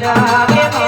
જય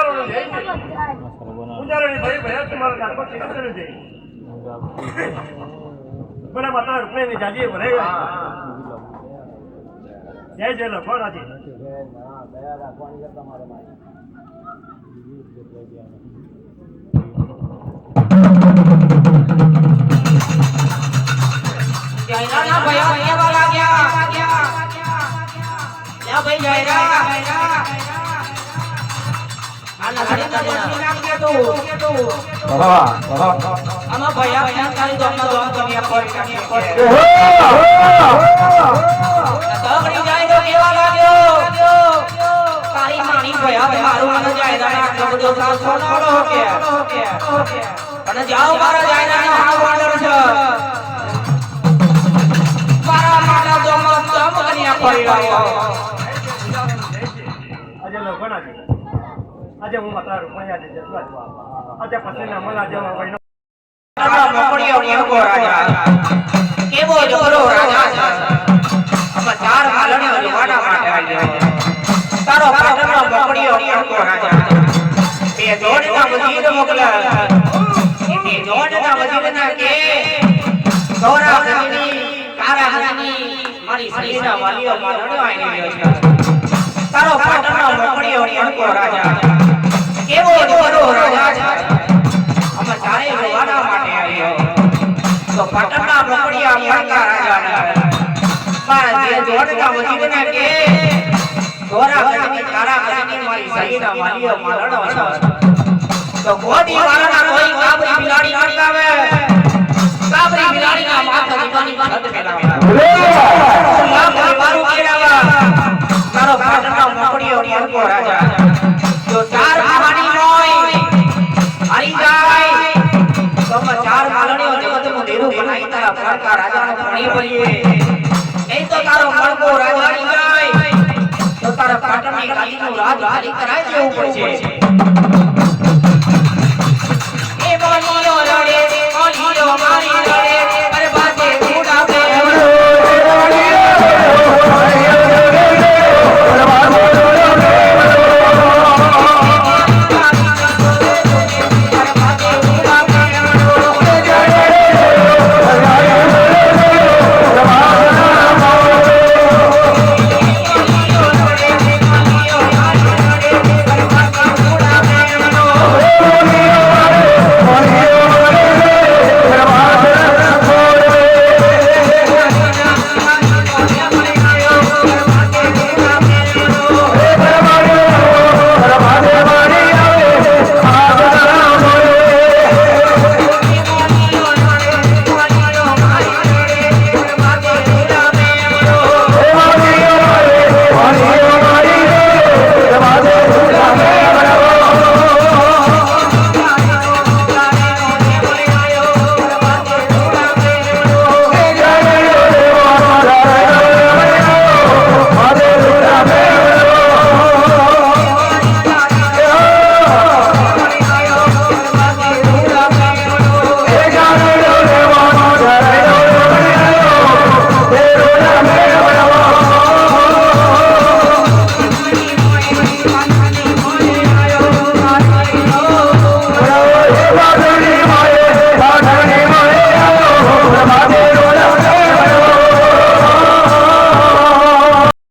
જય પૂજારોનો જય જય પૂજારોની ભાઈ ભયા તમારા ઘરમાં કીર્તન જય બડા માતા રૂપિયાની જાજી ભરાઈ જય જય લખો રાજી જયરાના ભયા લાગ્યા ભાઈ જયરા આમાં ભયા ભયા તારી દોમનો દોમ દુનિયા પર પર તગડી જાય તો કેવા લાગ્યો? તારી માણી ભયા મારું મને જાયરા આટલો બધો સાવ સોનાળો કે. અને જાઓ મારા જાયરાનો હાવ વાડર છે. મારા માટા દોમ દોમ કન્યા પડી રહ્યો. આજે હું માતા રૂપિયા આજે જતવા જવા આજે પછી ના મલા જેવા મોકળિયો કેવો જોરો રાજા? આમાં ચાર માલણીઓ લેવાના માટે આવ્યો તારો પાટણનો મોકળિયો કેવો રાજા બે જોડના વજીર મોકલા. એ બે જોડના વજીરના કે ગોરા ગજની કારા ગજની મારી સરીના વાલીઓ માલણીઓ આવી રહ્યો છે. તારો પાટણનો મોકળિયો કેવો રાજા કેવો જોરો રાજા અમે ચારે રોવાના માટે આવ્યો. તો પાટણના મોકળિયા મળતા રાજાના, મારા જે જોડના વજીરને કે, ધોરા ગજની કારા ગજની મારી સહીના માલિયો મારણો છે. તો ગોદી વાળાના કોઈ કાબરી બિલાડી નડકાવે કાબરી બિલાડીના માથા દીવાની છત મેલાવે રાજાને પાણી નહીં તો તારો મણકો રાજા હારી જાય તો તારા પાટણની ગાદીનું રાજ કરાય દેવું પડશે. એ બોલીઓ રડે